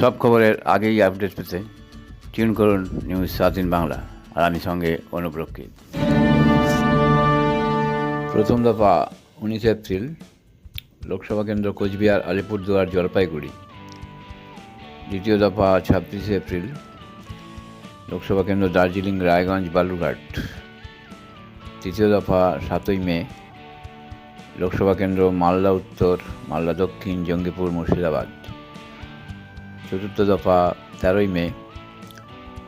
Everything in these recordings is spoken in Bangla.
সব খবরের আগেই আপডেট পেতে টিউন করুন নিউজ সাত দিন বাংলা আর আমি সঙ্গে অনুপ্রক্ষিত প্রথম দফা উনিশে এপ্রিল, লোকসভা কেন্দ্র কোচবিহার, আলিপুরদুয়ার, জলপাইগুড়ি। দ্বিতীয় দফা ছাব্বিশে এপ্রিল, লোকসভা কেন্দ্র দার্জিলিং, রায়গঞ্জ, বালুরঘাট। তৃতীয় দফা সাতই মে, লোকসভা কেন্দ্র মালদা উত্তর, মালদা দক্ষিণ, জঙ্গিপুর, মুর্শিদাবাদ। চতুর্থ দফা তেরোই মে,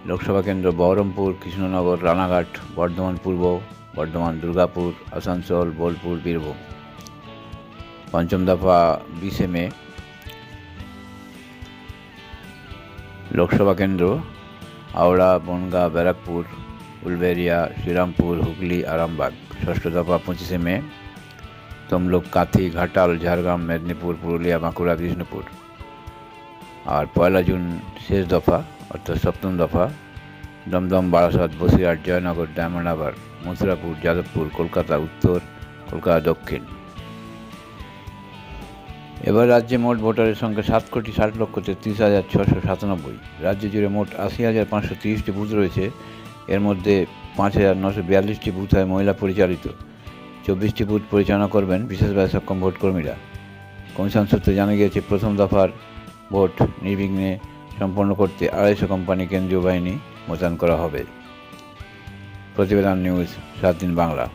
লোকসভা কেন্দ্র বহরমপুর, কৃষ্ণনগর, রানাঘাট, বর্ধমান পূর্ব, বর্ধমান দুর্গাপুর, আসানসোল, বোলপুর, বীরভূম। পঞ্চম দফা বিশে মে, লোকসভা কেন্দ্র হাওড়া, বনগাঁ, ব্যারাকপুর, উলবেরিয়া, শ্রীরামপুর, হুগলি, আরামবাগ। ষষ্ঠ দফা পঁচিশে মে, তমলুক, কাঁথি, ঘাটাল, ঝাড়গ্রাম, মেদিনীপুর, পুরুলিয়া, বাঁকুড়া বিষ্ণুপুর আর পয়লা জুন শেষ দফা, অর্থাৎ সপ্তম দফা, দমদম, বারাসাত, বসিরহাট, জয়নগর, ডায়মন্ড হারবার, মথুরাপুর, যাদবপুর, কলকাতা উত্তর, কলকাতা দক্ষিণ। এবার রাজ্যে মোট ভোটারের সংখ্যা সাত কোটি ষাট লক্ষ তেত্রিশ হাজার ছশো সাতানব্বই। রাজ্য জুড়ে মোট আশি হাজার পাঁচশো তিরিশটি বুথ রয়েছে। এর মধ্যে পাঁচ হাজার নশো বিয়াল্লিশটি বুথ হয় মহিলা পরিচালিত। চব্বিশটি বুথ পরিচালনা করবেন বিশেষভাবে সক্ষম ভোটকর্মীরা। কমিশন সূত্রে জানা গিয়েছে, প্রথম দফার ভোট নির্বিঘ্নে সম্পন্ন করতে আড়াইশো কোম্পানি কেন্দ্রীয় বাহিনী মোতায়েন করা হবে। প্রতিবেদন নিউজ সাত দিন বাংলা।